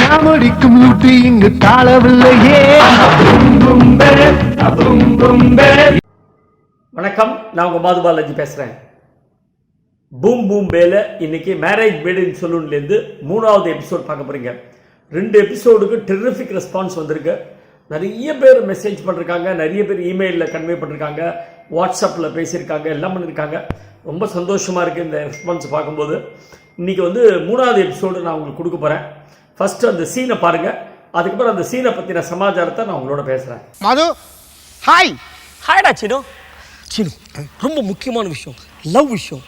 நாம் அடிக்கும் லூட்டு இங்கு baby. வணக்கம் நான் உங்கள் மாது பாலாஜி பேசுகிறேன் பூம் பூம் பேல இன்னைக்கு மேரேஜ் மேட் இன் சலூன்லேருந்து மூணாவது எபிசோட் பார்க்க போகிறீங்க ரெண்டு எபிசோடுக்கு டெரிஃபிக் ரெஸ்பான்ஸ் வந்திருக்கு. நிறைய பேர் மெசேஜ் பண்ணிருக்காங்க நிறைய பேர் இமெயிலில் கன்வே பண்ணிருக்காங்க வாட்ஸ்அப்பில் பேசியிருக்காங்க எல்லாம் பண்ணியிருக்காங்க ரொம்ப சந்தோஷமாக இருக்குது இந்த ரெஸ்பான்ஸ் பார்க்கும்போது. இன்றைக்கி வந்து மூணாவது எபிசோடு நான் உங்களுக்கு கொடுக்க போகிறேன் ஃபஸ்ட்டு அந்த சீனை பாருங்கள் அதுக்கப்புறம் அந்த சீனை பற்றின சமாச்சாரத்தை நான் உங்களோட பேசுகிறேன் மது ஹாய் ஹாய்டா சினு சினு ரொம்ப முக்கியமான விஷயம். லவ் விஷயம்.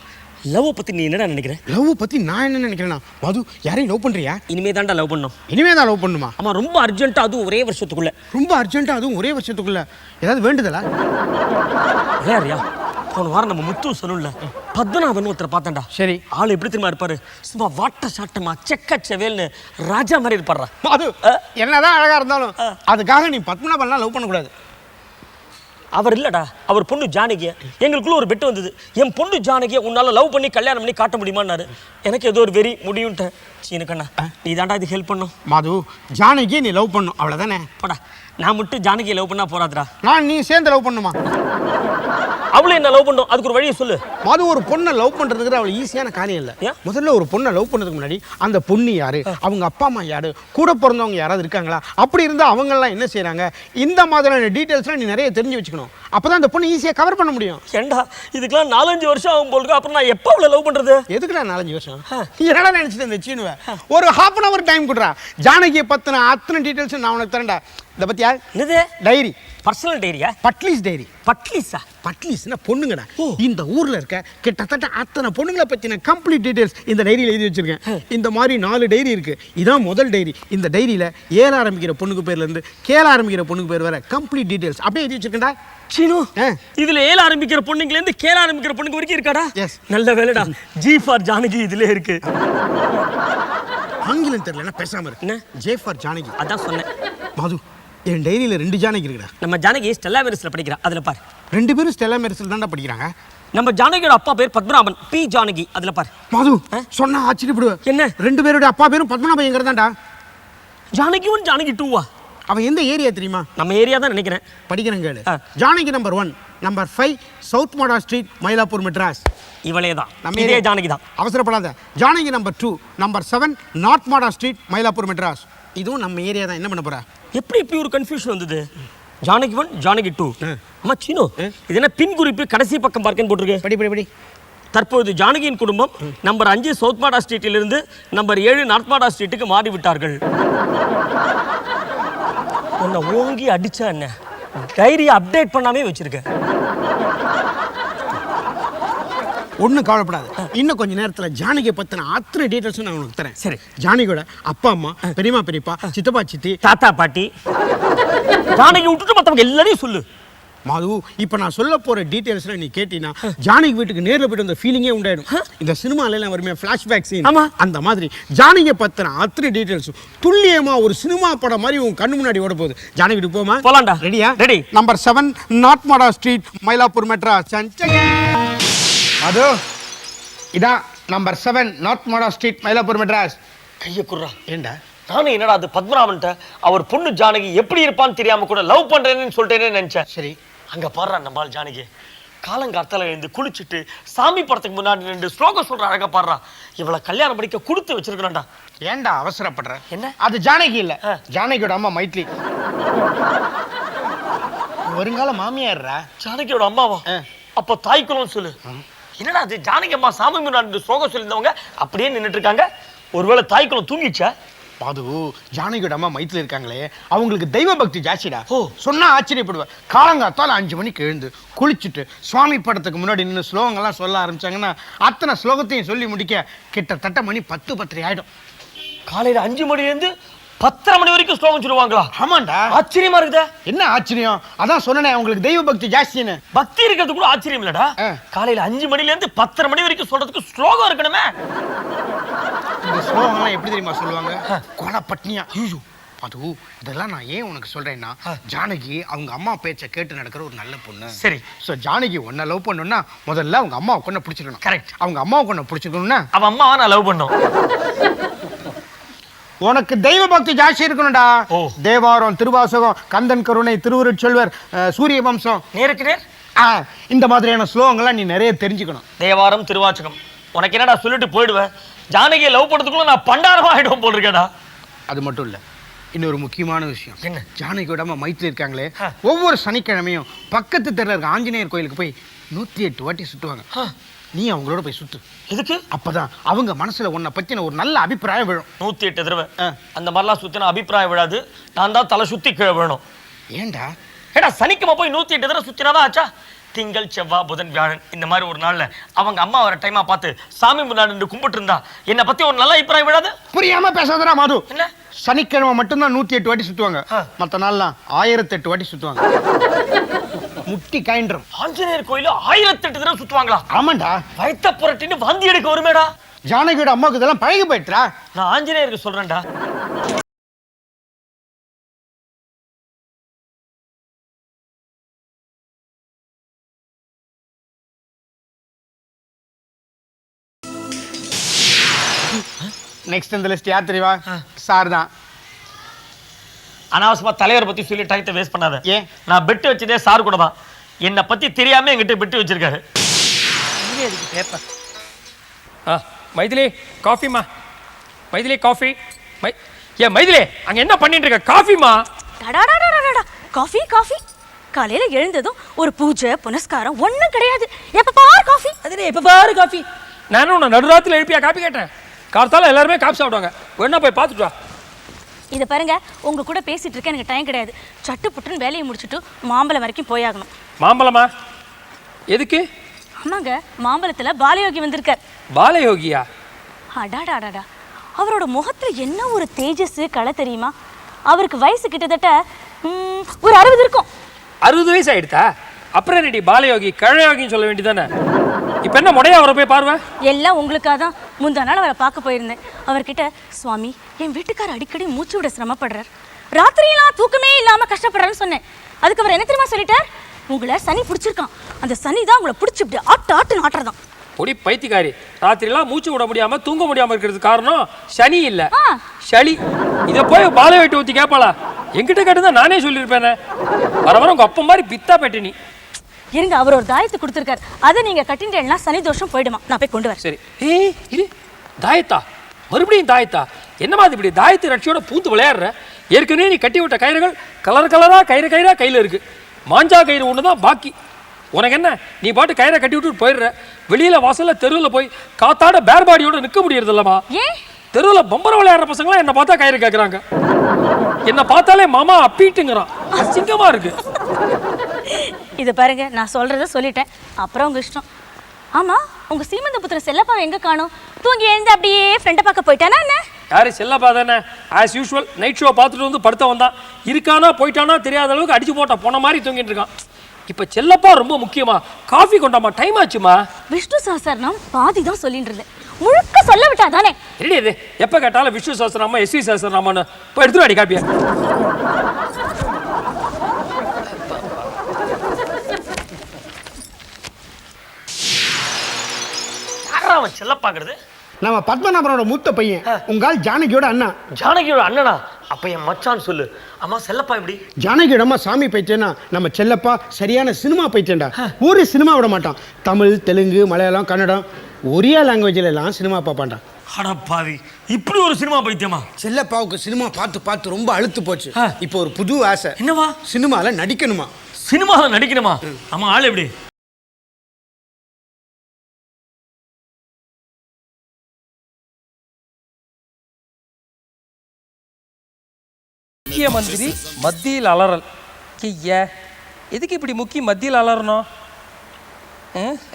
லவ் பத்தி நீ என்னடா நினைக்கிற? லவ் பத்தி நான் என்ன நினைக்கிறேன்னா மது யாரையும் லவ் பண்றியா? இனிமே தான்டா லவ் பண்ணோம். இனிமே தான் லவ் பண்ணுமா? ஆமா ரொம்ப அர்ஜென்ட்டா அதுவும் ஒரே வருஷத்துக்குள்ள. ரொம்ப அர்ஜென்ட்டா அதுவும் ஒரே வருஷத்துக்குள்ள. ஏதாவது வேண்டுதலா? விளையாடுறியா? போன வாரம் நம்ம முத்து சொல்லல பத்மநாபன் ஒருத்தரை பார்த்தேன்டா. சரி. ஆள் எப்படி தெரியுமா இருப்பாரு? சும்மா வாட்ட சாட்டமா செக்க செவேல்னு ராஜா மாதிரி இருப்பாரா மது என்னதான் அழகா இருந்தாலும் அதுக்காக நீ பத்மநாபன்லாம் லவ் பண்ணக்கூடாது. அவர் இல்லடா. அவர் பொண்ணு ஜானகிய. எங்களுக்குள்ள ஒரு பெட்டு வந்தது. என் பொண்ணு ஜானகிய உன்னால லவ் பண்ணி கல்யாணம் பண்ணி காட்ட முடியுமான்னாரு. எனக்கு ஏதோ ஒரு வெறி முடியும்ட்டேன். சீனக்கண்ணா நீ தாண்டா இது ஹெல்ப் பண்ணும். மது ஜானகி நீ லவ் பண்ணும். அவ்வளவுதானே? போடா. நான் மட்டும் ஜானகியை லவ் பண்ணா போறாதுடா. நான் நீ சேர்ந்து லவ் பண்ணுமா? அவளும் என்ன லவ் பண்ணும் அதுக்கு ஒரு வழியை சொல்லு. மது ஒரு பொண்ணை லவ் பண்றதுக்கு அவ்வளவு ஈஸியான காரியம் இல்ல? முதல்ல ஒரு பொண்ணை லவ் பண்ணதுக்கு முன்னாடி அந்த பொண்ணு யாரு? அவங்க அப்பா அம்மா யாரு? கூட பிறந்தவங்க யாராவது இருக்காங்களா? அப்படி இருந்தா அவங்க எல்லாம் என்ன செய்றாங்க? இந்த மாதிரியான டீடைல்ஸ்லாம் நீ நிறைய தெரிஞ்சு வச்சுக்கணும். அப்பதான் அந்த பொண்ணு ஈஸியா கவர் பண்ண முடியும். ஏண்டா இதுக்கெல்லாம் நாலஞ்சு வருஷம் ஆகும் போலுக்கு அப்புறம் நான் எப்போ அவளை லவ் பண்றது? எதுக்குடா நாலஞ்சு வருஷம்? என்னடா நினைச்சிட்டு இந்த சீனுவை? ஒரு ஹாஃப் அன் அவர் டைம் கொடுறா. ஜானகியை பத்தின அத்தனை டீடைல்ஸ் நான் உனக்கு தரேன்டா. இதை பத்தியா? என்னது? டைரி பர்சனல் டைரியா பட்லீஸ் டைரி பட்லீஸா பட்லீஸ்னா பொண்ணுங்கடா. இந்த ஊர்ல இருக்க கிட்டத்தட்ட அத்தனை பொண்ணுங்களை பத்தின கம்ப்ளீட் டீடைல்ஸ் இந்த டைரியில எழுதி வச்சிருக்கேன். இந்த மாதிரி நாலு டைரி இருக்கு. இதான் முதல் டைரி இந்த டைரியில ஏல ஆரம்பிக்கிற பொண்ணுக்கு பேர்ல இருந்து கேல ஆரம்பிக்கிற பொண்ணுக்கு பேர் வர கம்ப்ளீட் டீடைல்ஸ் அப்படியே எழுதி வச்சிருக்கேன்டா. சீனு. இதுல ஏல ஆரம்பிக்கிற பொண்ணுங்கள இருந்து கேல ஆரம்பிக்கிற பொண்ணுக்கு வரைக்கும் இருக்காடா. நல்ல வேலைடா. ஜி ஃபார் ஜானகி இதுல இருக்கு. ஆங்கிலம் தெரியலன்னா பேசாம இருக்கு? J for Janaki. அதான் சொன்னேன். மது. என் டைரியில ரெண்டு ஜானகி இருக்குடா. நம்ம ஜானகி ஸ்டெல்லா மெரிஸ்ல படிக்கிறா அதுல பாரு. ரெண்டு பேரும் ஸ்டெல்லா மெரிசல் தான்டா படிக்கிறாங்க. நம்ம ஜானகியோட அப்பா பேர் பத்மநாபன் பி ஜானகி அதுல பாரு. மது? சொன்னா ஆச்சரியப்படுவேன். என்ன? ரெண்டு பேரோட அப்பா பேரும் பத்மநாபயங்கர் தான்டா ஜானகி ஒன் ஜானகி டூவா அவன் எந்த ஏரியா தெரியுமா? நம்ம ஏரியா தான் நினைக்கிறேன். படிக்கிறேன் கேளு. Janaki number one number five south Mada street Mylapore Madras இவளே தான். நம்ம area. ஜானகி தான். அவசரப்படாத. Janaki number two number seven north Mada street Mylapore Madras இதுவும் நம்ம ஏரியா தான். என்ன பண்ண போற? எப்படி இப்படி ஒரு கன்ஃபியூஷன் வந்தது? ஜானகி ஒன் ஜானகி டூ அம்மா சீனு இது என்ன பின் குறிப்பு கடைசி பக்கம் பார்க்கன்னு போட்டிருக்கு? படி படி படி. தற்போது ஜானகியின் குடும்பம் நம்பர் அஞ்சு சவுத் மாடா ஸ்ட்ரீட்டிலிருந்து நம்பர் ஏழு நார்த் மாடா ஸ்ட்ரீட்டுக்கு மாறி விட்டார்கள் உன்னை ஓங்கி அடிச்சா என்ன? டைரி அப்டேட் பண்ணாமே வச்சிருக்க. ஒன்றும் கவலைப்படாது. இன்னும் கொஞ்ச நேரத்துல ஜானகியை பத்தின அத்தனை டீட்டெயில்ஸும் நான் உனக்கு தரேன். சரி. ஜானகியோட அப்பா அம்மா பெரியம்மா பெரியப்பா சித்தப்பா சித்தி. தாத்தா பாட்டி. ஜானகி விட்டுட்டு மற்றவங்க எல்லாரையும் சொல்லு. மாது இப்போ நான் சொல்ல போற டீடைல்ஸ்ல நீ கேட்டீன்னா ஜானகி வீட்டுக்கு நேர்ல போயிட்டு அந்த ஃபீலிங்கே உண்டாயிடும். இந்த சினிமால எல்லாம் வருமே ஃபிளாஷ்பேக் சீன். அந்த மாதிரி ஜானகியை பத்தின அத்தனை டீடைல்ஸ் துல்லியமா ஒரு சினிமா படம் மாதிரி உன் கண்ணு முன்னாடி ஓட போகுது. ஜானகி போமா? போலாம்டா. ரெடியா Ready. Number seven north Mada street Mylapore Madras அது இதான் number seven north Mada street Mylapore Madras கையை குர்றா ஏண்டா? நானும் என்னடா அது பத்மநாபன்ட்ட? அவர் பொண்ணு ஜானகி எப்படி இருப்பான்னு தெரியாம கூட லவ் பண்றேன்னு சொல்லிட்டேனே நினைச்சேன். சரி. அங்க பாடுறா நம்மால் ஜானகி. காலங்காத்தால எழுந்து குளிச்சுட்டு சாமி படத்துக்கு முன்னாடி ரெண்டு ஸ்லோகம் சொல்ற அழகா பாடுறா. இவளை கல்யாணம் படிக்க கொடுத்து வச்சிருக்கணும்டா. ஏன்டா அவசரப்படுற? என்ன? அது ஜானகி இல்ல. ஜானகியோட அம்மா மைத்லி. வருங்கால மாமியார்ரா? ஜானகியோட அம்மாவா. அப்ப தாய்க்குளம் சொல்லு. என்னடா அது ஜானகி அம்மா சாமி முன்னாடி ஸ்லோகம் சொல்லியிருந்தவங்க அப்படியே நின்னுட்டு இருக்காங்க. ஒருவேளை தாய்க்குளம் தூங்கிச்சா மாது ஜானகியோட அம்மா மைத்துல இருக்காங்களே அவங்களுக்கு தெய்வ பக்தி ஜாஸ்திடா? ஓ. சொன்னா ஆச்சரியப்படுவேன் காலங்காத்தால அஞ்சு மணிக்கு எழுந்து குளிச்சுட்டு சுவாமி படத்துக்கு முன்னாடி நின்று ஸ்லோகங்கள்லாம் சொல்ல ஆரம்பிச்சாங்கன்னா அத்தனை ஸ்லோகத்தையும் சொல்லி முடிக்க கிட்டத்தட்ட மணி பத்து பத்தரை ஆயிடும். காலையில அஞ்சு மணில இருந்து பத்தரை மணி வரைக்கும் ஸ்லோகம் சொல்லுவாங்களா? ஆமாண்டா. ஆச்சரியமா இருக்குதா. என்ன ஆச்சரியம்? அதான் சொன்னேனே அவங்களுக்கு தெய்வ பக்தி ஜாஸ்தின்னு. பக்தி இருக்கிறது கூட ஆச்சரியம் இல்லடா. காலையில அஞ்சு மணில இருந்து பத்தரை மணி வரைக்கும் சொல்றதுக்கு ஸ்லோகம் இருக்கணுமே. இந்த ஸ்லோகம்லாம் எப்படி தெரியுமா சொல்லுவாங்க? கொலை பட்னியா ஐயோ அது இதெல்லாம் நான் ஏன் உனக்கு சொல்றேன்னா ஜானகி அவங்க அம்மா பேச்சை கேட்டு நடக்கிற ஒரு நல்ல பொண்ணு. சரி. ஸோ ஜானகி உன்னை லவ் பண்ணணும்னா முதல்ல அவங்க அம்மாவை கொண்டு பிடிச்சிக்கணும். Correct. அவங்க அம்மாவை கொண்டு பிடிச்சிக்கணும்னா அவன் அம்மாவை நான் லவ் பண்ணோம். உனக்கு தெய்வ பக்தி ஜாஸ்தி இருக்கணும்டா. தேவாரம் திருவாசகம் கந்தன் கருணை திருவுருட்செல்வர் சூரிய வம்சம். நேருக்கு நேர் இந்த மாதிரியான ஸ்லோகங்கள்லாம் நீ நிறைய தெரிஞ்சுக்கணும். தேவாரம் திருவாச்சகம் உனக்கு என்னடா சொல்லிட்டு போயிடுவேன்? ஜானகியை லவ் பண்ணதுக்குள்ள நான் பண்டாரமா ஆயிடும் போல் இருக்கேடா அது மட்டும் இல்ல இன்னொரு முக்கியமான விஷயம். என்ன? ஜானகியோட அம்மா மைத்திரி இருக்காங்களே. ஒவ்வொரு சனிக்கிழமையும் பக்கத்து தெருல இருக்க ஆஞ்சநேயர் கோயிலுக்கு போய் நூத்தி எட்டு வாட்டி சுத்துவாங்க ஆ. நீ அவங்களோட போய் சுத்து எதுக்கு? அப்பதான் அவங்க மனசுல உன்னை பத்தின ஒரு நல்ல அபிப்பிராயம் விழும். நூத்தி எட்டு தடவை. அந்த மாதிரிலாம் சுத்தினா அபிப்பிராயம் விழாது. நான் தான் தலை சுத்தி கீழே விழணும். ஏன்டா ஏடா சனிக்கிழமை போய் நூத்தி எட்டு தடவை சுத்தினாதான் ஆச்சா? திங்கள் செவ்வாய் புதன் வியாழன் இந்த மாதிரி ஒரு நாள்ல அவங்க அம்மா வர டைமா பார்த்து சாமி முன்னாடி நின்று கும்பிட்டு இருந்தா என்னை பத்தி ஒரு நல்ல அபிப்பிராயம் விழாது? புரியாம பேசாதடா மாது. என்ன? சனிக்கிழமை மட்டும்தான் நூத்தி எட்டு வாட்டி சுத்துவாங்க. ஆ. மத்த நாள்லாம் ஆயிரத்தி எட்டு வாட்டி சுத்துவாங்க. முட்டி காயின்றும். ஆஞ்சநேயர் கோயில ஆயிரத்தி எட்டு தடவை சுத்துவாங்களா? ஆமாண்டா. வயித்த புரட்டின்னு வாந்தி எடுக்க வருமேடா. ஜானகியோட அம்மாவுக்கு இதெல்லாம் பழகி போயிட்டுறா நான் ஆஞ்சநேயருக்கு சொல்றேன்டா. நெக்ஸ்ட் இந்த லிஸ்ட் யார் தெரியுமா சார் தான். அனாவசியமா தலைவரை பத்தி சொல்லி டயத்தை வேஸ்ட் பண்ணாத. ஏன்? நான் பெட்டு வச்சதே சார் கூட தான். என்னை பத்தி தெரியாம என்கிட்ட பெட்டு வச்சிருக்காரு. ஆ மைதிலி காஃபிமா மைதிலி காஃபி. மை ஏ மைதிலி அங்க என்ன பண்ணிட்டு இருக்க? காஃபிமா. Coffee coffee. காலையில எழுந்ததும் ஒரு பூஜை புனஸ்காரம் ஒண்ணும் கிடையாது. எப்ப பார் காஃபி. அதுல இப்ப பாரு காஃபி? நானும் உன்னை நடுராத்துல எழுப்பியா காப்பி கேட்டேன். கார்த்தால எல்லாருமே காப்பி சாப்பிடுவாங்க. வேணா போய் பார்த்துட்டு வா. இத பாருங்க உங்க கூட பேசிட்டு இருக்க எனக்கு டைம் கிடையாது. சட்டு புட்டுன்னு வேலையை முடிச்சுட்டு மாம்பழம் வரைக்கும் போயாகணும். மாம்பழமா? எதுக்கு? ஆமாங்க மாம்பழத்துல பாலயோகி வந்திருக்கார். பாலயோகியா? அடாடாடாடா அவரோட முகத்துல என்ன ஒரு தேஜஸ் களை தெரியுமா? அவருக்கு வயசு கிட்டத்தட்ட ம், ஒரு அறுபது இருக்கும். அறுபது வயசு ஆயிடுதா அப்புறம் என்னடி பாலயோகி கழயோகின்னு சொல்ல வேண்டியதானே இப்போ என்ன முடையா அவரை போய் பார்வை? எல்லாம் உங்களுக்காக தான். முந்தா நாள் அவரை பார்க்க போயிருந்தேன். அவர்கிட்ட சுவாமி என் வீட்டுக்காரர் அடிக்கடி மூச்சு விட சிரமப்படுறார். ராத்திரியெல்லாம் தூக்கமே இல்லாம கஷ்டப்படுறாருன்னு சொன்னேன். அதுக்கு அவர் என்ன தெரியுமா சொல்லிட்டார்? உங்களை சனி பிடிச்சிருக்கான். அந்த சனி தான் உங்களை பிடிச்சி இப்படி ஆட்டு ஆட்டுன்னு ஆட்டுறதான். பொடி பைத்தியக்காரி. ராத்திரிலாம் மூச்சு விட முடியாம தூங்க முடியாம இருக்கிறதுக்கு காரணம் சனி இல்ல. சளி. இதை போய் பாலை வெட்டி ஊத்தி கேட்பாளா என்கிட்ட கேட்டுதான் நானே சொல்லியிருப்பேனே. வர வர உங்க அப்பா மாதிரி பித்தா பெட்டி நீ இருங்க அவர் ஒரு தாயத்தை கொடுத்துருக்காரு. அதை நீங்க கட்டின்றேன்னா சனி தோஷம் போயிடுமா? நான் போய் கொண்டு வரேன். சரி. ஏய் இரு. தாயத்தா. மறுபடியும் தாயத்தா. என்னமா இப்படி தாயத்து ரட்சியோட பூந்து விளையாடுற? ஏற்கனவே நீ கட்டி விட்ட கயிறுகள் கலர் கலரா கயிறு கயிறா கையில இருக்கு. மாஞ்சா கயிறு ஒன்று தான் பாக்கி. உனக்கு என்ன? நீ பாட்டு கயிறை கட்டி விட்டுட்டு போயிடுற. வெளியில வாசல்ல தெருவில் போய் காத்தாட பேர் பாடியோட நிற்க முடியறது இல்லம்மா தெருவில் பம்பரம் விளையாடுற பசங்களாம் என்னை பார்த்தா கயிறு கேட்குறாங்க என்னை பார்த்தாலே மாமா அப்பீட்டுங்கிறான். அசிங்கமா இருக்கு. இதை பாருங்க நான் சொல்றத சொல்லிட்டேன். அப்புறம் உங்க இஷ்டம். ஆமா உங்க சீமந்த புத்திர செல்லப்பாவை எங்க காணோம்? தூங்கி எழுந்து அப்படியே ஃப்ரெண்டை பார்க்க போயிட்டானா என்ன? யாரு செல்லப்பா தானே? ஆஸ் யூஷுவல் நைட் ஷோ பார்த்துட்டு வந்து படுத்த வந்தான். இருக்கானா போயிட்டானா தெரியாத அளவுக்கு அடிச்சு போட்டா போன மாதிரி தூங்கிட்டு இருக்கான். இப்போ செல்லப்பா ரொம்ப முக்கியமா? காஃபி கொண்டாமா? டைம் ஆச்சுமா? விஷ்ணு சஹஸ்ரநாமம் பாதி தான் சொல்லிட்டு இருந்தேன். முழுக்க சொல்ல விட்டா தானே? இது? எப்போ கேட்டாலும் விஷ்ணு சஹஸ்ரநாமா எஸ்வி சஹஸ்ரநாமான்னு போய் எடுத்துட்டு அடி காப்பியா. யாரா அவன் செல்ல பாக்குறது நம்ம பத்மநாபனோட மூத்த பையன் உங்கால் ஜானகியோட அண்ணா. ஜானகியோட அண்ணனா? அப்ப என் மச்சான் சொல்லு. அம்மா செல்லப்பா எப்படி? ஜானகியோட அம்மா சாமி பைத்தியம்னா நம்ம செல்லப்பா சரியான சினிமா பைத்தியம்டா ஒரு சினிமா விட மாட்டான். தமிழ் தெலுங்கு மலையாளம் கன்னடம் ஒரியா லாங்குவேஜில் எல்லாம் சினிமா பார்ப்பான்டா. அட பாவி இப்படி ஒரு சினிமா பைத்தியமா செல்லப்பாவுக்கு சினிமா பார்த்து பார்த்து ரொம்ப அழுத்து போச்சு. இப்போ ஒரு புது ஆசை. என்னவா சினிமாவில் நடிக்கணுமா? சினிமாவில் நடிக்கணுமா? ஆமா ஆள் எப்படி? முக்கிய மந்திரி மத்தியில் அலறல். ஐயா எதுக்கு இப்படி முக்கிய மத்தியில் அலறணும்?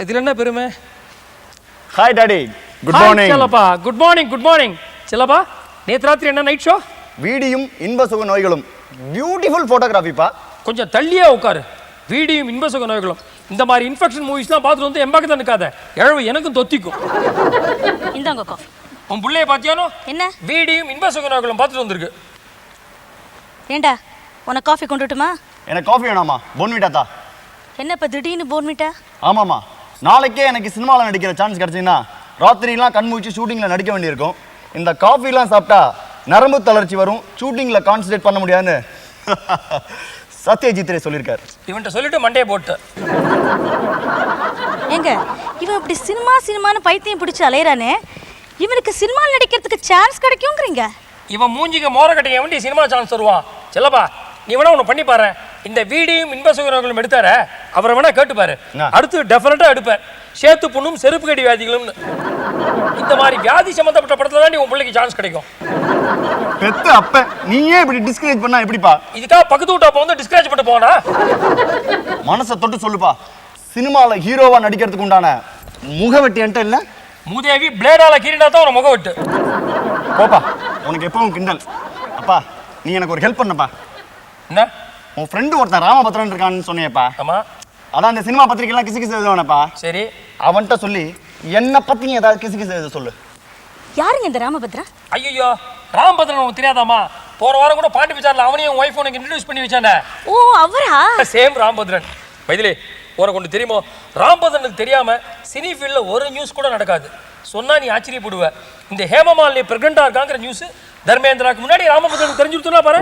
இதுல என்ன பெருமை? Hi daddy good morning Chellappa. Good morning good morning Chellappa நேற்று ராத்திரி என்ன நைட் ஷோ வீடியும் இன்ப சுக நோய்களும். பியூட்டிஃபுல் ஃபோட்டோகிராஃபிப்பா கொஞ்சம் தள்ளியே உட்காரு. வீடியும் இன்ப சுக நோய்களும். இந்த மாதிரி இன்ஃபெக்ஷன் மூவிஸ்லாம் பார்த்துட்டு வந்து எம்பாக்கு தான் நிற்காத எழவு எனக்கும் தொத்திக்கும். இந்தாங்க உன் பிள்ளைய பார்த்தியானோ? என்ன? வீடியும் இன்ப சுக நோய்களும் பார்த்துட்டு வந்திருக்கு. ஏண்டா உனக்கு காஃபி கொண்டுட்டுமா எனக்கு காஃபி வேணாமா போன்விட்டா தா. என்ன இப்போ திடீர்னு போன்மிட்டா ஆமாம்மா. நாளைக்கே எனக்கு சினிமாவில் நடிக்கிற சான்ஸ் கிடச்சிங்கன்னா ராத்திரிலாம் கண் மூச்சு ஷூட்டிங்கில் நடிக்க வேண்டியிருக்கும். இந்த காஃபிலாம் சாப்பிட்டா நரம்பு தளர்ச்சி வரும் ஷூட்டிங்கில் கான்சன்ட்ரேட் பண்ண முடியாதுன்னு சத்யஜித் ரே சொல்லியிருக்காரு. இவன்ட்ட சொல்லிட்டு மண்டையை போட்டு. ஏங்க இவன் இப்படி சினிமா சினிமான்னு பைத்தியம் பிடிச்சி அலையறானே இவனுக்கு சினிமாவில் நடிக்கிறதுக்கு சான்ஸ் கிடைக்குங்கிறீங்க. இவன் மூஞ்சிக்கு மோர கட்டிங்க வண்டி சினிமா சான்ஸ் தருவான். செல்லப்பா நீ வேணா ஒன்று பண்ணி பாரு. இந்த வீடியும் இன்பசுகரங்களும் எடுத்தார அவரை வேணா கேட்டு பாரு. என்ன? அடுத்து டெஃபினட்டா எடுப்பார் சேத்து புண்ணும் செருப்பு கடி வியாதிகளும்னு. இந்த மாதிரி வியாதி சம்பந்தப்பட்ட படத்துல தான் நீ உன் பிள்ளைக்கு சான்ஸ் கிடைக்கும். பெத்த அப்ப நீயே இப்படி டிஸ்கரேஜ் பண்ணா எப்படிப்பா? இதுக்காக பக்கத்து வீட்டு அப்போ வந்து டிஸ்கரேஜ் பண்ணிட்டு போனா மனசை தொட்டு சொல்லுப்பா. சினிமாவில் ஹீரோவா நடிக்கிறதுக்கு உண்டான முகவெட்டி என்கிட்ட இல்லை? மூதேவி பிளேடால கீறினா தான் ஒரு முக வெட்டு போப்பா உனக்கு எப்பவும் கிண்டல். அப்பா நீ எனக்கு ஒரு ஹெல்ப் பண்ணப்பா. என்ன? உன் ஃப்ரெண்டு ஒருத்தன் ராமபத்ரன் இருக்கான்னு சொன்னியப்பா. ஆமா. அதான் இந்த சினிமா பத்திரிக்கைலாம் கிசு கிசு எழுதுவானப்பா. சரி. அவன்கிட்ட சொல்லி என்னை பத்தி நீ ஏதாவது கிசு கிசு எழுத சொல்லு. யாருங்க இந்த ராமபத்ரா? ஐயோ ராம்பத்ரன் உனக்கு தெரியாதாமா போன வாரம் கூட பாண்டி விசாரில் அவனையும் ஒய்ஃப் உனக்கு இன்ட்ரடியூஸ் பண்ணி வச்சானே. ஓ அவரா? சேம் ராம்பத்ரன். வைதிலே உனக்கு ஒன்று தெரியுமோ? ராம்பத்ரனுக்கு தெரியாம சினி ஃபீல்டில் ஒரு நியூஸ் கூட நடக்காது. சொன்னா நீ ஆச்சரியப்படுவ. இந்த ஹேமமாலினி பிரெக்னண்டா இருக்காங்கிற நியூஸ் தர்மேந்திராக்கு முன்னாடி ராமபத்ரனுக்கு தெரிஞ்சு கொடுத்துனா பாரு.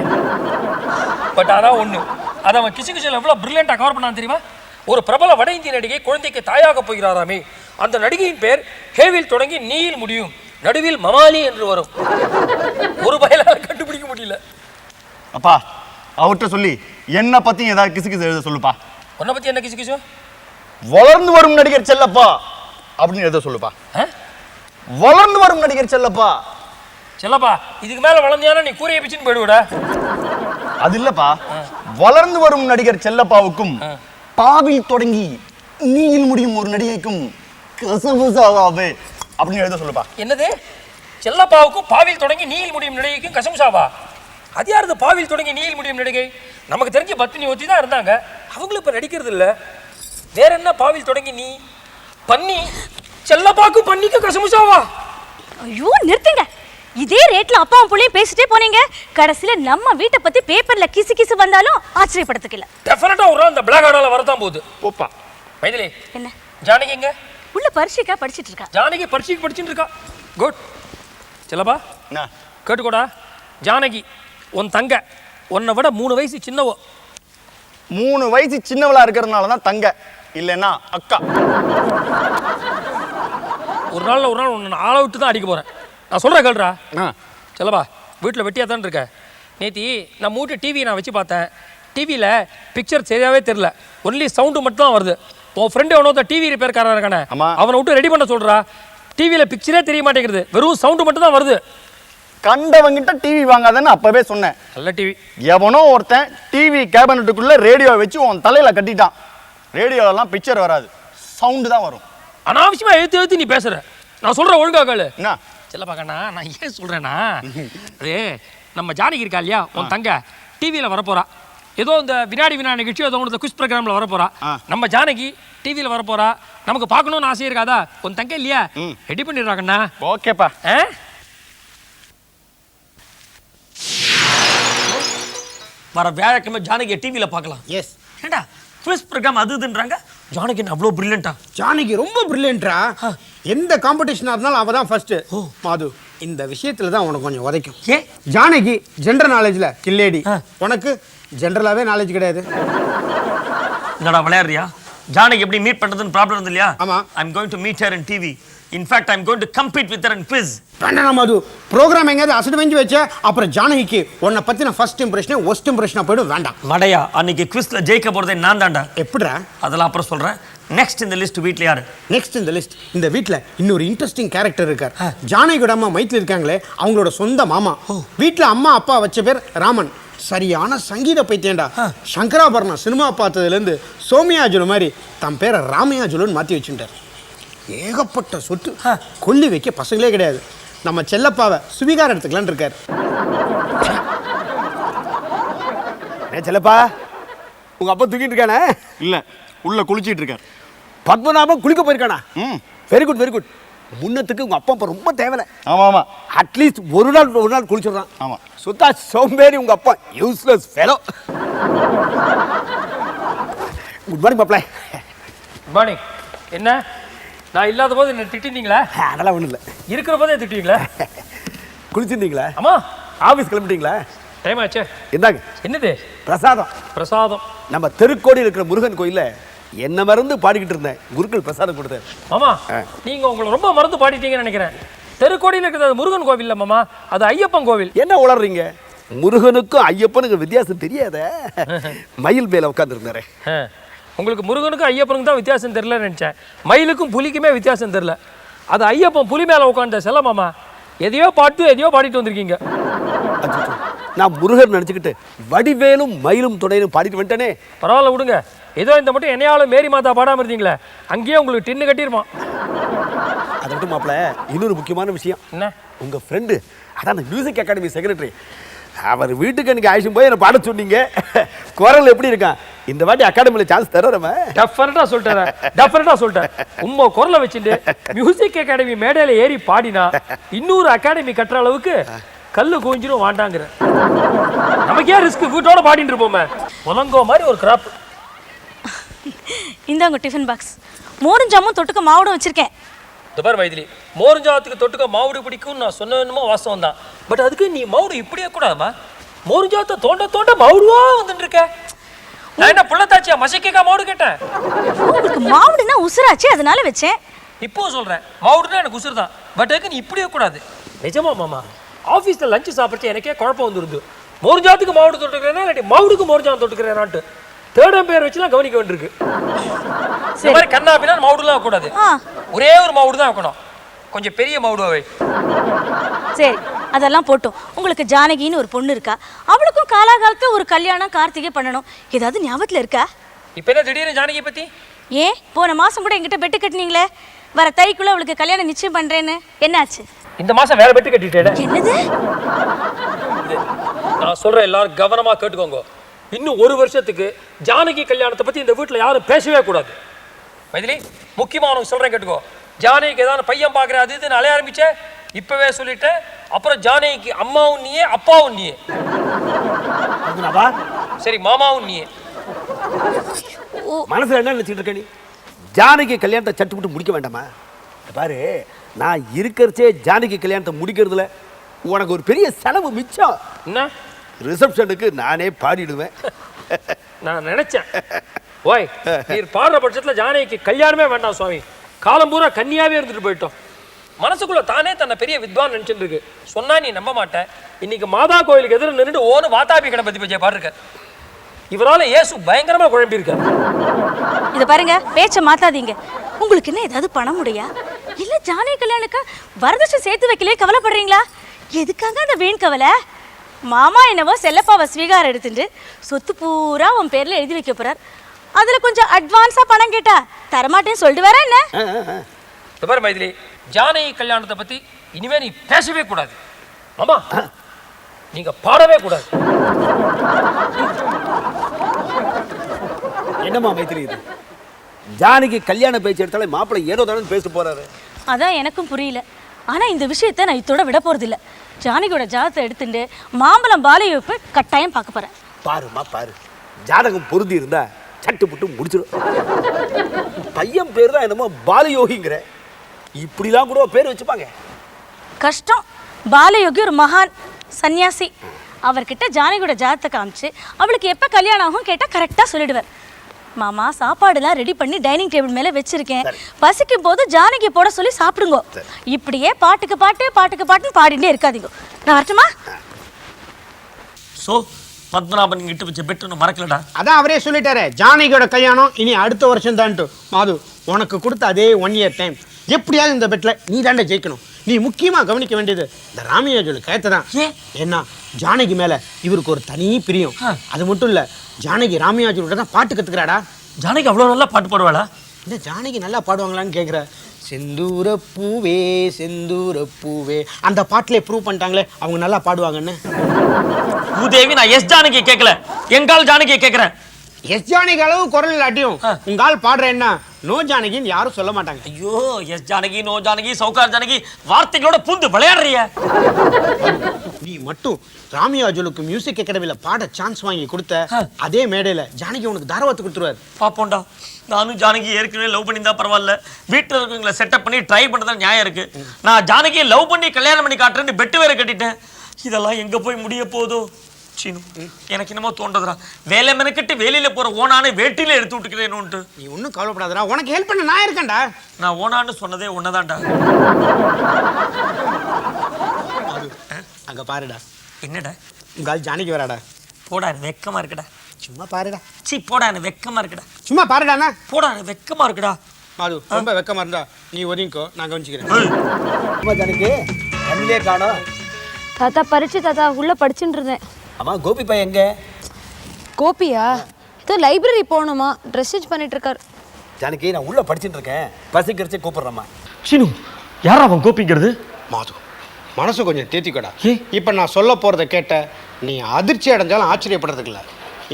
பட் அதான் ஒண்ணு. அதை அவன் கிசு கிசுல எவ்வளவு பிரில்லியண்டா கவர் பண்ணான் தெரியுமா? ஒரு பிரபல வட இந்திய நடிகை குழந்தைக்கு தாயாக போகிறாராமே. அந்த நடிகையின் பேர் ஹேவில் தொடங்கி நீயில் முடியும். நடுவில் மமாலி என்று வரும். ஒரு பயலால கண்டுபிடிக்க முடியல. அப்பா அவர்கிட்ட சொல்லி என்னை பத்தி ஏதாவது கிசு கிசு எழுத சொல்லுப்பா. உன்னை பத்தி என்ன கிசு கிசு? வளர்ந்து வரும் நடிகர் செல்லப்பா அப்படின்னு எழுத சொல்லுப்பா? வளர்ந்து வரும் நடிகர் செல்லப்பா. செல்லப்பா இதுக்கு மேல வளர்ந்தியானா நீ கூரையை பிச்சுன்னு போயிடுவிட. அது இல்லப்பா வளர்ந்து வரும் நடிகர் செல்லப்பாவுக்கும் பாவில் தொடங்கி நீயில் முடியும் ஒரு நடிகைக்கும் கசபுசாவே அப்படின்னு எழுத சொல்லுப்பா. என்னது? செல்லப்பாவுக்கும் பாவில் தொடங்கி நீயில் முடியும் நடிகைக்கும் கசம்சாவா அது யாருது பாவில் தொடங்கி நீயில் முடியும் நடிகை? நமக்கு தெரிஞ்ச பத்மினி ஒத்தி தான் இருந்தாங்க. அவங்களும் இப்ப நடிக்கிறது இல்ல. வேற என்ன பாவில் தொடங்கி நீ? பன்னி. செல்லப்பாக்கும் பன்னிக்கும் கசமுசாவா ஐயோ நிறுத்துங்க. இதே ரேட்ல அப்பாவும் புள்ளையும் பேசிட்டே போனீங்க. கடைசியில நம்ம வீட்டை பத்தி பேப்பர்ல கிசு கிசு வந்தாலும் ஆச்சரியப்படுறதுக்கு இல்ல டெஃபினட்டா ஒரு நாள் இந்த பிளாக் ஆடால வரதான் போகுது. போப்பா. மைதிலி என்ன? ஜானகி எங்க? உள்ள பரீட்சைக்கா படிச்சிட்டு இருக்கா? ஜானகி பரீட்சைக்கு படிச்சுட்டு இருக்கா. குட் செல்லப்பா என்ன? கேட்டுக்கோடா. ஜானகி உன் தங்க. உன்னை விட மூணு வயசு சின்னவோ. மூணு வயசு சின்னவளா இருக்கிறதுனால தான் தங்க. இல்லைன்னா அக்கா. ஒரு நாள்ல ஒரு நாள் உன்னை ஆள விட்டு தான் அடிக்க போறேன். நான் சொல்றேன் கேள்றா ஆ. செல்லப்பா வீட்டில் வெட்டியாக தான் இருக்க. நேத்தி நம்ம வீட்டு டிவி நான் வச்சு பார்த்தேன். டிவியில் பிக்சர் சரியாவே தெரில ஒன்லி சவுண்டு மட்டும் தான் வருது. உன் ஃப்ரெண்டு எவனோ டிவி ரிப்பேர்காரன் இருக்கானே. அவனை விட்டு ரெடி பண்ண சொல்றா. டிவியில் பிக்சரே தெரிய மாட்டேங்குது. வெறும் சவுண்டு மட்டும் தான் வருது. கண்டவங்கிட்ட டிவி வாங்காதன்னு அப்பவே சொன்னேன். நல்ல டிவி எவனோ ஒருத்தன் டிவி கேபினட்டுக்குள்ள ரேடியோ வச்சு உன் தலையில கட்டிட்டான். ரேடியோலாம் பிக்சர் வராது. சவுண்டு தான் வரும். அனாவசியமா எழுத்து எழுத்து நீ பேசுற. நான் சொல்ற ஒழுங்கா கேளு. என்ன? செல்லப்பா கண்ணா நான் ஏன் சொல்றேன்னா அது நம்ம ஜானகி இருக்கா இல்லையா? உன் தங்க டிவியில் வரப்போறா. ஏதோ இந்த வினாடி வினா நிகழ்ச்சி ஏதோ ஒன்று குஸ் ப்ரோக்ராமில் வரப்போறா. ஆ. நம்ம ஜானகி டிவியில் வரப்போறா. நமக்கு பார்க்கணும்னு ஆசை இருக்காதா? உன் தங்க இல்லையா? ரெடி பண்ணிடுறா கண்ணா. ஓகேப்பா. ஆ? வர வியாழக்கிழமை ஜானகியை டிவியில் பார்க்கலாம். எஸ் ஏண்டா? குவிஸ் ப்ரோக்ராம் அது இதுன்றாங்க? ஜானகி அவ்வளோ பிரில்லியண்டா ஜானகி ரொம்ப பிரில்லியன்ட்ரா எந்த காம்படிஷனாக இருந்தாலும் அவள் தான் ஃபர்ஸ்ட் மாது இந்த விஷயத்துல தான் உனக்கு கொஞ்சம் உதைக்கும். ஏ ஜானகி ஜென்ரல் நாலேஜ்ல கில்லேடி. உனக்கு ஜென்ரலாவே நாலேஜ் கிடையாது. என்னடா விளையாடுறியா? ஜானகி எப்படி மீட் பண்றதுன்னு ப்ராப்ளம் இருந்து இல்லையா ஆமா. I'm going to meet her in TV I'm going to compete with her in quiz வேண்டாம் மது ப்ரோக்ராம் எங்கேயாவது அசடு வெஞ்சு வச்ச அப்புறம் ஜானகிக்கு உன்னை பத்தின ஃபர்ஸ்ட் இம்ப்ரெஷனே ஒஸ்ட் இம்ப்ரெஷனாக போயிடும் வேண்டாம். மடையா அன்னைக்கு குவிஸ்ல ஜெயிக்க போறதே நான் தான்டா. எப்படிடா? அதெல்லாம் அப்புறம் சொல்றேன். நெக்ஸ்ட் இந்த லிஸ்ட் வீட்ல யாரு? நெக்ஸ்ட் இந்த லிஸ்ட் இந்த வீட்ல இன்னொரு இன்ட்ரெஸ்டிங் கேரக்டர் இருக்கார். ஜானகியோட அம்மா மைத்தில் இருக்காங்களே அவங்களோட சொந்த மாமா. வீட்ல அம்மா அப்பா வச்ச பேர் ராமன். சரியான சங்கீத பைத்தியம்டா. சங்கராபரணம் சினிமா பார்த்ததுலேருந்து சோமியாஜுலு மாதிரி தன் பேரை ராமையாஜுலுன்னு மாற்றி வச்சுட்டார். ஏகப்பட்ட சொத்து கொல்லி வைக்க பசங்களே கிடையாது. நம்ம செல்லப்பாவை சுவீகாரம் எடுத்துக்கலான்னு இருக்கார். செல்லப்பா உங்க அப்பா தூக்கிட்டு இருக்கானே? இல்ல உள்ள குளிச்சிட்டு இருக்கார். பத்மநாபம் குளிக்க போயிருக்கானா? ம். வெரி குட் வெரி குட் முன்னத்துக்கு உங்க அப்பா அப்பா ரொம்ப தேவையில்ல ஆமா ஆமா. அட்லீஸ்ட் ஒரு நாள் ஒரு நாள் குளிச்சிடுறான். ஆமா. சுத்தா சோம்பேறி உங்க அப்பா யூஸ்லெஸ் ஃபெலோ குட் மார்னிங் மாப்பிள்ள. மார்னிங் என்ன? நான் இல்லாத போது என்ன திட்டினீங்களா அதெல்லாம் ஒன்றும் இல்லை. இருக்கிற போதே திட்டுவீங்களா குளிச்சிருந்தீங்களா? அம்மா ஆஃபீஸ் கிளம்பிட்டீங்களா? டைம் ஆச்சே. இந்தாங்க. என்னது? பிரசாதம். பிரசாதம். நம்ம தெருக்கோடியில் இருக்கிற முருகன் கோயில்ல என்ன மறந்து பாடிக்கிட்டு இருந்தேன். குருக்கள் பிரசாதம் கொடுத்தாரு மாமா ஆ. நீங்க உங்களை ரொம்ப மறந்து பாடிட்டீங்கன்னு நினைக்கிறேன். தெருக்கோடியில் இருக்கிறது முருகன் கோவில் இல்ல மாமா. அது ஐயப்பன் கோவில். என்ன உளறீங்க? முருகனுக்கும் ஐயப்பனுக்கும் வித்தியாசம் தெரியாத. மயில் மேல உட்காந்துருந்தாரு. உங்களுக்கு முருகனுக்கும் ஐயப்பனுக்கும் தான் வித்தியாசம் தெரியலன்னு நினைச்சேன். மயிலுக்கும் புலிக்குமே வித்தியாசம் தெரியல. அது ஐயப்பன் புலி மேல உட்காந்த செல்ல மாமா எதையோ பாட்டு எதையோ பாடிட்டு வந்திருக்கீங்க. நான் முருகன் நினச்சிக்கிட்டு வடிவேலும் மயிலும் துணையிலும் பாடிட்டு வந்துட்டேனே. பரவாயில்ல விடுங்க. ஏதோ இந்த மட்டும் என்னையாலும் மேரி மாதா பாடாம இருந்தீங்களே அங்கேயே உங்களுக்கு டின்னு கட்டிருப்பான் அதை விட்டு மாப்பிள இன்னொரு முக்கியமான விஷயம். என்ன? உங்க ஃப்ரெண்டு அதான் அந்த மியூசிக் அகாடமி செக்ரட்டரி அவர் வீட்டுக்கு எனக்கு ஆயிஷம் போய் என்னை பாட சொன்னீங்க. குரல் எப்படி இருக்கான் இந்த வாட்டி அகாடமியில் சான்ஸ் தர்றோம் டெஃபனட்டா சொல்லிட்டேன் டெஃபனட்டா சொல்லிட்டேன். உம்ம குரலை வச்சுட்டு மியூசிக் அகாடமி மேடையில ஏறி பாடினா இன்னொரு அகாடமி கட்டுற அளவுக்கு கல்லு குவிஞ்சிரும் வாண்டாங்கிற. நமக்கே ரிஸ்க் வீட்டோட பாடிட்டு இருப்போமே. உலங்கோ மாதிரி ஒரு கிராப் இந்தாங்க டிஃபன் பாக்ஸ் மோரும் ஜாமும் தொட்டுக்க மாவுடும் வச்சிருக்கேன். இந்த பாரு மைதிலி மோருஞ்சாத்துக்கு தொட்டுக்க மாவுடு பிடிக்கும் நான் சொன்னதுமோ வாஸ்தவம் தான் பட் அதுக்கு நீ மாவுடு இப்படியே கூடாதுமா? மோருஞ்சாத்தை தோண்ட தோண்ட மாவுடுவா வந்துட்டு இருக்க நான் என்ன புள்ளத்தாச்சியா மசக்கேக்கா மாவுடு கேட்டேன்? உங்களுக்கு மாவுடுனா உசுராச்சு அதனால வச்சேன். இப்போ சொல்றேன் மாவுடுனா எனக்கு உசுறு தான் பட் அதுக்கு நீ இப்படியே கூடாது. நிஜமா மாமா ஆஃபீஸில் லஞ்சு சாப்பிட்டு எனக்கே குழப்பம் வந்துருது. மோர்ஜாத்துக்கு மாவுடு தொட்டுக்கிறேன்னா இல்லாட்டி மாவுடுக்கு மோர்ஜான் தொட்டுக்கிறேனான்ட்டு. தேர்ட் பேர் வச்சுலாம் கவனிக்க வேண்டியிருக்கு. இந்த மாதிரி கண்ணா அப்படின்னா மாவுடுலாம் கூடாது ஆ. ஒரே ஒரு மாவுடு தான் வைக்கணும். கொஞ்சம் பெரிய மாவுடு வை. சரி அதெல்லாம் போட்டும். உங்களுக்கு ஜானகின்னு ஒரு பொண்ணு இருக்கா? அவளுக்கும் காலாகாலத்துல ஒரு கல்யாணம் கார்த்திகை பண்ணணும். ஏதாவது ஞாபகத்துல இருக்கா? இப்போ என்ன திடீர்னு ஜானகி பத்தி? ஏன்? போன மாசம் கூட என்கிட்ட பெட்டு கட்டினீங்களே. வர தைக்குள்ள அவளுக்கு கல்யாணம் நிச்சயம் பண்றேன்னு. என்னாச்சு? இந்த மாசம் வேற பெட்டு கட்டிட்டேன். என்னது? நான் சொல்றேன் எல்லாரும் கவனமா கேட்டுக்கோங்க. இன்னும் ஒரு வருஷத்துக்கு ஜானகி கல்யாணத்தை பத்தி இந்த வீட்ல யாரும் பேசவே கூடாது. மைதிலி முக்கியமா உனக்கு சொல்றேன் கேட்டுக்கோ. ஜானகிக்கு ஏதாவது பையன் பார்க்குற அது இதுன்னு அலைய ஆரம்பிச்ச இப்பவே சொல்லிட்டேன் அப்புறம் ஜானகிக்கு அம்மாவும் நீயே அப்பாவும் நீயே. சரி மாமாவும் நீயே. மனசுல என்ன நினைச்சிட்டு இருக்க நீ? ஜானகி கல்யாணத்தை சட்டு விட்டு முடிக்க வேண்டாமா? இத பாரு நான் இருக்கிறச்சே ஜானகி கல்யாணத்தை முடிக்கிறதுல உனக்கு ஒரு பெரிய செலவு மிச்சம். என்ன? ரிசப்ஷனுக்கு நானே பாடிடுவேன். நான் நினைச்சேன். ஓய் நீர் பாடுற பட்சத்துல ஜானகிக்கு கல்யாணமே வேண்டாம் சுவாமி. காலம் பூரா கன்னியாவே இருந்துட்டு போயிட்டோம். மனசுக்குள்ள தானே தன்னை பெரிய வித்வான் நினைச்சிட்டு இருக்கு சொன்னா நீ நம்ப மாட்டேன் இன்னைக்கு மாதா கோயிலுக்கு எதிர நின்றுட்டு ஓன்னு வாத்தாபி கணபதி பஜ்ஜியை பாடுருக்க இவரால இயேசு பயங்கரமா குழம்பியிருக்கார் இத பாருங்க பேச்ச மாத்தாதீங்க. உங்களுக்கு என்ன ஏதாவது பணம் முடியா இல்ல ஜானகி கல்யாணுக்கு வரதட்சணை சேர்த்து வைக்கலையே கவலைப்படுறீங்களா? எதுக்காக அந்த வீண் கவலை? மாமா என்னவோ செல்லப்பாவை ஸ்வீகாரம் எடுத்துட்டு சொத்து பூரா உன் பேர்ல எழுதி வைக்க போறார். அதுல கொஞ்சம் அட்வான்ஸா பணம் கேட்டா தரமாட்டேன்னு சொல்லிட்டு வரேன் என்ன பாரு மைதிலி ஜானகி கல்யாணத்தை பத்தி இனிமே நீ பேசவே கூடாது. ஆமா நீங்க பாடவே கூடாது. என்னம்மா மைத்திரி இது? ஜானகி கல்யாண பேச்சு எடுத்தாலே மாப்பிள்ளை ஏதோ தானே பேச போறாரு. அதான் எனக்கும் புரியல. ஆனா இந்த விஷயத்த நான் இத்தோட விட போறதில்ல. ஜானகியோட ஜாதத்தை எடுத்துட்டு மாம்பழம் பாலையொப்பு கட்டாயம் பார்க்க போறேன். பாருமா பாரு. ஜாதகம் பொருந்தி இருந்தா சட்டு புட்டு முடிச்சிடும் பையன் பேர் தான் என்னமோ பாலயோகிங்கிற. இப்படிலாம் கூட பேர் வச்சுப்பாங்க. கஷ்டம். பாலயோகி ஒரு மகான் சன்னியாசி அவர்கிட்ட ஜானகியோட ஜாதத்தை காமிச்சு அவளுக்கு எப்போ கல்யாணம் ஆகும் கேட்டால் கரெக்டாக சொல்லிடுவார் மாமா சாப்பாடுலாம் ரெடி பண்ணி டைனிங் டேபிள் மேலே வச்சிருக்கேன். பசிக்கும் போது ஜானகி போட சொல்லி சாப்பிடுங்க. இப்படியே பாட்டுக்கு பாட்டு பாட்டுக்கு பாட்டுன்னு பாடிட்டே இருக்காதீங்க. நான் வரட்டுமா? ஸோ பத்மநாபன் கிட்ட வச்ச பெட்டு ஒன்று மறக்கலடா. அதான் அவரே சொல்லிட்டாரே. ஜானகியோட கல்யாணம் இனி அடுத்த வருஷம் தான்ட்டு மாது உனக்கு கொடுத்த அதே ஒன் இயர் டைம் எப்படியாவது இந்த பெட்டில் நீ தாண்டா ஜெயிக்கணும். நீ முக்கியமாக கவனிக்க வேண்டியது இந்த ராமியாஜோட கயத்தை தான் ஏன்? ஏன்னா ஜானகி மேலே இவருக்கு ஒரு தனி பிரியம். அது மட்டும் இல்லை ஜானகி ராமியாஜோட தான் பாட்டு கற்றுக்கிறாடா ஜானகி அவ்வளோ நல்லா பாட்டு பாடுவாளா? இந்த ஜானகி நல்லா பாடுவாங்களான்னு கேட்குற செந்தூர பூவே செந்தூர பூவே. அந்த பாட்டிலே ப்ரூவ் பண்ணிட்டாங்களே அவங்க நல்லா பாடுவாங்கன்னு. பூதேவி நான் எஸ் ஜானகி கேட்கல எங்கால் ஜானகியை கேட்குறேன் எஸ் ஜானகி அளவு குரல் இல்லாட்டியும் உங்க ஆள் பாடுற என்ன? நோ ஜானகின்னு யாரும் சொல்ல மாட்டாங்க. ஐயோ எஸ் ஜானகி நோ ஜானகி சவுகார் ஜானகி வார்த்தைகளோட பூந்து விளையாடுறிய. நீ மட்டும் ராமியா அஜுலுக்கு மியூசிக் அகாடமியில் பாட சான்ஸ் வாங்கி கொடுத்த அதே மேடையில் ஜானகி உனக்கு தாரவாத்து கொடுத்துருவாரு. பாப்போண்டா நானும் ஜானகி ஏற்கனவே லவ் பண்ணியிருந்தா பரவாயில்ல. வீட்டில் இருக்கவங்களை செட்டப் பண்ணி ட்ரை பண்ணுறதா நியாயம் இருக்கு. நான் ஜானகியை லவ் பண்ணி கல்யாணம் பண்ணி காட்டுறேன்னு பெட்டு வேற கட்டிட்டேன். இதெல்லாம் எங்க போய் முடிய போதோ சீனு. எனக்கு என்னமோ தோன்றதுடா. வேலை மெனக்கட்டு வேலையில போற ஓனானு வேட்டியில எடுத்து விட்டுக்கிறேன்னுட்டு. நீ ஒன்றும் கவலைப்படாதடா. உனக்கு ஹெல்ப் பண்ண நான் இருக்கேன்டா. நான் ஓனான்னு சொன்னதே ஒன்னதான்டா அங்க பாருடா. என்னடா? உங்க ஆள் ஜானகி வராடா. போடா வெக்கமா இருக்குடா. சும்மா பாருடா. சீ போடா வெக்கமா இருக்குடா. சும்மா பாருடாண்ணா போடா வெக்கமா இருக்குடா. மாது ரொம்ப வெக்கமா இருந்தா நீ ஒதுங்கிக்கோ. நான் கவனிச்சுக்கிறேன். ஏய், ஜானகி கண்ணிலே காணோம். தாத்தா பரீட்சை தாத்தா உள்ள படிச்சுட்டு இருந்தேன். ஆமா கோபி பையன் எங்க? கோபியா? ஏதோ லைப்ரரி போகணுமா? ட்ரெஸ் சேஞ்ச் பண்ணிட்டு இருக்காரு ஜானகி நான் உள்ள படிச்சுட்டு இருக்கேன். பசிக்கிறச்சே கூப்பிடுறேம்மா. சீனு யாரா அவன் கோபிங்கிறது? மாது மனசு கொஞ்சம் தேத்திக்கோடா? இப்போ நான் சொல்ல போகிறத கேட்ட நீ அதிர்ச்சி அடைஞ்சாலும் ஆச்சரியப்படுறதுக்கு இல்லை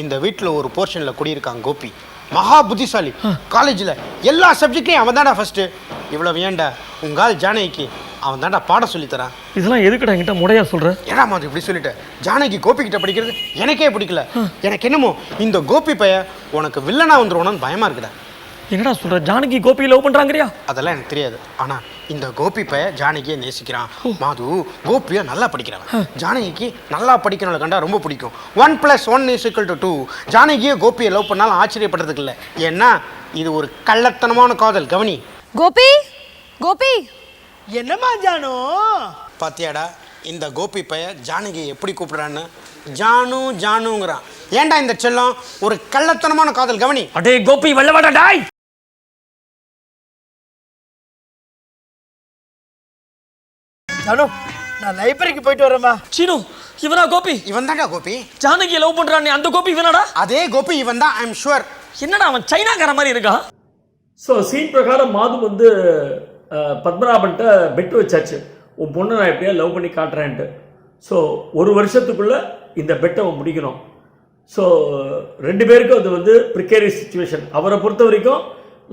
இந்த வீட்டில் ஒரு போர்ஷனில் குடியிருக்கான் கோபி. மகா புத்திசாலி. காலேஜில் எல்லா சப்ஜெக்ட்லையும் அவன் தான்டா ஃபஸ்ட்டு இவ்வளோ ஏன்டா உங்கால் ஜானகிக்கு. அவன் தான்டா பாடம் சொல்லித் தரான் இதெல்லாம் எதுக்குடா என்கிட்ட முறையா சொல்ற? ஏடா மாதிரி இப்படி சொல்லிட்ட? ஜானகி கோபி கிட்ட படிக்கிறது எனக்கே பிடிக்கல. எனக்கு என்னமோ இந்த கோபி பைய உனக்கு வில்லனா வந்துருவோன்னு பயமா இருக்குடா. என்னடா சொல்ற? ஜானகி கோபி லவ் பண்றாங்கறியா? அதெல்லாம் எனக்கு தெரியாது. ஆனா இந்த கோபி பைய ஜானகியை நேசிக்கிறான். மாது கோபியை நல்லா படிக்கிறான் ஜானகிக்கு நல்லா படிக்கிறவங்களை கண்டா ரொம்ப பிடிக்கும். One plus one is two two ஜானகியை கோபியை லவ் பண்ணாலும் ஆச்சரியப்படுறதுக்கு இல்லை. ஏன்னா இது ஒரு கள்ளத்தனமான காதல். கவனி. கோபி கோபி. என்னம்மா ஜானு? பாத்தியாடா இந்த கோபி பைய ஜானகி எப்படி கூப்பிடுறான்னு? ஜானு ஜானுங்கிறான். ஏன்டா இந்த செல்லம்? ஒரு கள்ளத்தனமான காதல் கவனி. அடே கோபி வெள்ளவாடா டாய். ஜானு நான் லைப்ரரிக்கு போயிட்டு வரேம்மா. சீனு இவனா கோபி? இவன் தான்டா கோபி. ஜானகி லவ் பண்றானே அந்த கோபி இவனாடா? அதே கோபி இவன் தான் ஐ எம் ஷுவர் என்னடா அவன் சைனாக்கார மாதிரி இருக்கான்? ஸோ சீன் பிரகாரம் மாது வந்து பத்மநாபன்ட்ட பெட் வச்சாச்சு. உன் பொண்ணை நான் எப்படியா லவ் பண்ணி காட்டுறேன்ட்டு. ஸோ ஒரு வருஷத்துக்குள்ளே இந்த பெட்டை அவன் முடிக்கணும். ஸோ ரெண்டு பேருக்கும் அது வந்து ப்ரிக்கேரியஸ் சுச்சுவேஷன் அவரை பொறுத்த வரைக்கும்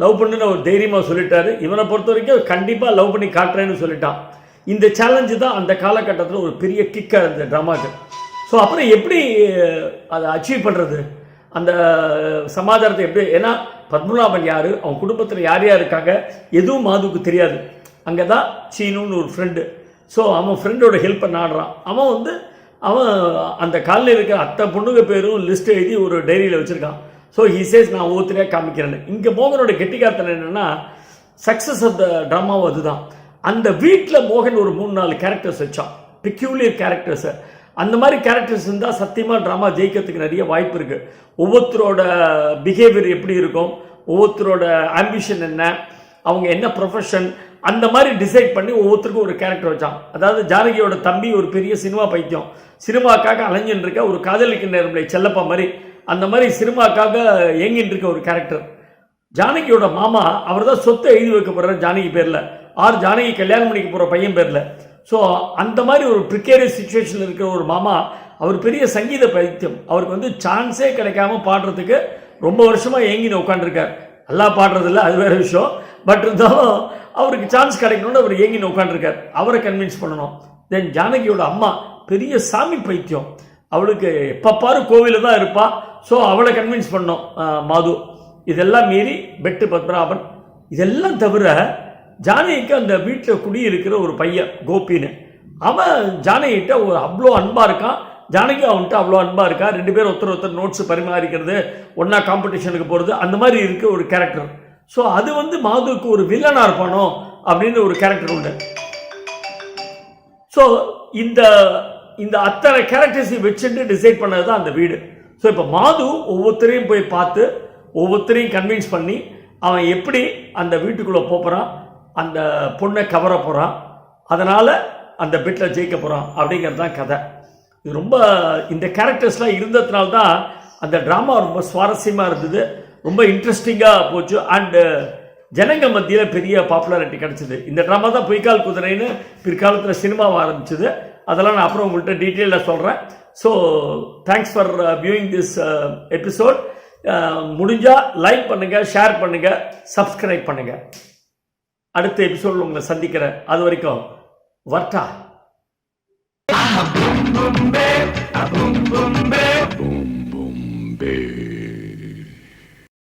லவ் பண்ணுன்னு அவர் தைரியமாக சொல்லிட்டாரு. இவனை பொறுத்த வரைக்கும் கண்டிப்பாக லவ் பண்ணி காட்டுறேன்னு சொல்லிட்டான். இந்த சேலஞ்சு தான் அந்த காலகட்டத்தில் ஒரு பெரிய கிக்காக இருந்த ட்ராமாக்கு ஸோ அப்புறம் எப்படி அதை அச்சீவ் பண்ணுறது அந்த சமாதானத்தை எப்படி ஏன்னா பத்மநாபன் யார்? அவன் குடும்பத்தில் யார் யார் இருக்காங்க? எதுவும் மாதுக்கு தெரியாது. அங்கே தான் சீனுன்னு ஒரு ஃப்ரெண்டு ஸோ அவன் ஃப்ரெண்டோட ஹெல்ப்பை நாடுறான் அவன் வந்து அவன் அந்த காலில் இருக்கிற அத்தை பொண்ணுங்க பேரும் லிஸ்ட் எழுதி ஒரு டைரியில் வச்சுருக்கான். ஸோ ஹீசேஸ் நான் ஒவ்வொருத்தரையாக காமிக்கிறேன்னு. இங்கே மோகனோட கெட்டிக்காரத்தன் என்னென்னா சக்ஸஸ் ஆஃப் த ட்ராமாவும் அதுதான். அந்த வீட்டில் மோகன் ஒரு மூணு நாலு கேரக்டர்ஸ் வச்சான். பிக்யூலியர் கேரக்டர்ஸை அந்த மாதிரி கேரக்டர்ஸ் இருந்தால் சத்தியமாக ட்ராமா ஜெயிக்கிறதுக்கு நிறைய வாய்ப்பு இருக்குது ஒவ்வொருத்தரோட பிஹேவியர் எப்படி இருக்கும்? ஒவ்வொருத்தரோட ஆம்பிஷன் என்ன? அவங்க என்ன ப்ரொஃபஷன் அந்த மாதிரி டிசைட் பண்ணி ஒவ்வொருத்தருக்கும் ஒரு கேரக்டர் வச்சான். அதாவது ஜானகியோட தம்பி ஒரு பெரிய சினிமா பைத்தியம். சினிமாக்காக அலைஞ்சின்னு இருக்க ஒரு காதலிக்கு நேரம்ல செல்லப்பா மாதிரி அந்த மாதிரி சினிமாக்காக இயங்கின்னு இருக்க ஒரு கேரக்டர் ஜானகியோட மாமா அவர் தான் சொத்தை எழுதி வைக்க போகிறார் ஜானகி பேரில். ஆர் ஜானகி கல்யாணம் பண்ணிக்க போகிற பையன் பேரில். ஸோ அந்த மாதிரி ஒரு ப்ரிக்கேரியஸ் சுச்சுவேஷனில் இருக்கிற ஒரு மாமா அவர் பெரிய சங்கீத பைத்தியம். அவருக்கு வந்து சான்ஸே கிடைக்காம பாடுறதுக்கு ரொம்ப வருஷமாக ஏங்கின்னு உட்காந்துருக்கார் நல்லா பாடுறதில்ல அது வேற விஷயம். பட் இருந்தாலும் அவருக்கு சான்ஸ் கிடைக்கணும்னு அவர் ஏங்கின்னு உட்காந்துருக்கார் அவரை கன்வின்ஸ் பண்ணணும். தென் ஜானகியோட அம்மா பெரிய சாமி பைத்தியம். அவளுக்கு எப்போ பாரு கோவிலில் தான் இருப்பாள் ஸோ அவளை கன்வின்ஸ் பண்ணோம் மாது. இதெல்லாம் மீறி பெட்டு பத்மநாபன். இதெல்லாம் தவிர ஜானகிக்கு அந்த வீட்டில் குடியிருக்கிற ஒரு பையன் கோபின்னு. அவன் ஜானகிட்ட ஒரு அவ்வளோ அன்பாக இருக்கான். ஜானகி அவன்கிட்ட அவ்வளோ அன்பாக இருக்கா? ரெண்டு பேரும் ஒருத்தர் ஒருத்தர் நோட்ஸ் பரிமாறிக்கிறது ஒன்றா காம்படிஷனுக்கு போகிறது அந்த மாதிரி இருக்க ஒரு கேரக்டர் ஸோ அது வந்து மாதுவுக்கு ஒரு வில்லனாக இருப்பானோ அப்படின்னு ஒரு கேரக்டர் உண்டு. ஸோ இந்த இந்த அத்தனை கேரக்டர்ஸையும் வச்சுட்டு டிசைட் பண்ணது தான் அந்த வீடு. ஸோ இப்போ மாது ஒவ்வொருத்தரையும் போய் பார்த்து ஒவ்வொருத்தரையும் கன்வின்ஸ் பண்ணி அவன் எப்படி அந்த வீட்டுக்குள்ளே போகிறான் அந்த பொண்ணை கவர போகிறான் அதனால் அந்த பிட்டில் ஜெயிக்க போகிறான் அப்படிங்கிறது தான் கதை. இது ரொம்ப இந்த கேரக்டர்ஸ்லாம் இருந்ததுனால தான் அந்த ட்ராமா ரொம்ப சுவாரஸ்யமாக இருந்தது. ரொம்ப இன்ட்ரெஸ்டிங்காக போச்சு. அண்டு ஜனங்க மத்தியில் பெரிய பாப்புலாரிட்டி கிடச்சிது. இந்த ட்ராமா தான் பொய்க்கால் குதிரைன்னு பிற்காலத்தில் சினிமாவாக ஆரம்பிச்சது. அதெல்லாம் நான் அப்புறம் உங்கள்கிட்ட டீட்டெயிலாக சொல்கிறேன் so thanks for viewing uh, this episode uh, uh, முடிஞ்சால் லைக் பண்ணுங்கள் ஷேர் பண்ணுங்கள் சப்ஸ்கிரைப் பண்ணுங்கள் அடுத்த எபிசோடில் உங்களை சந்திக்கிறேன் அது வரைக்கும் வர்டா boom boom bed, boom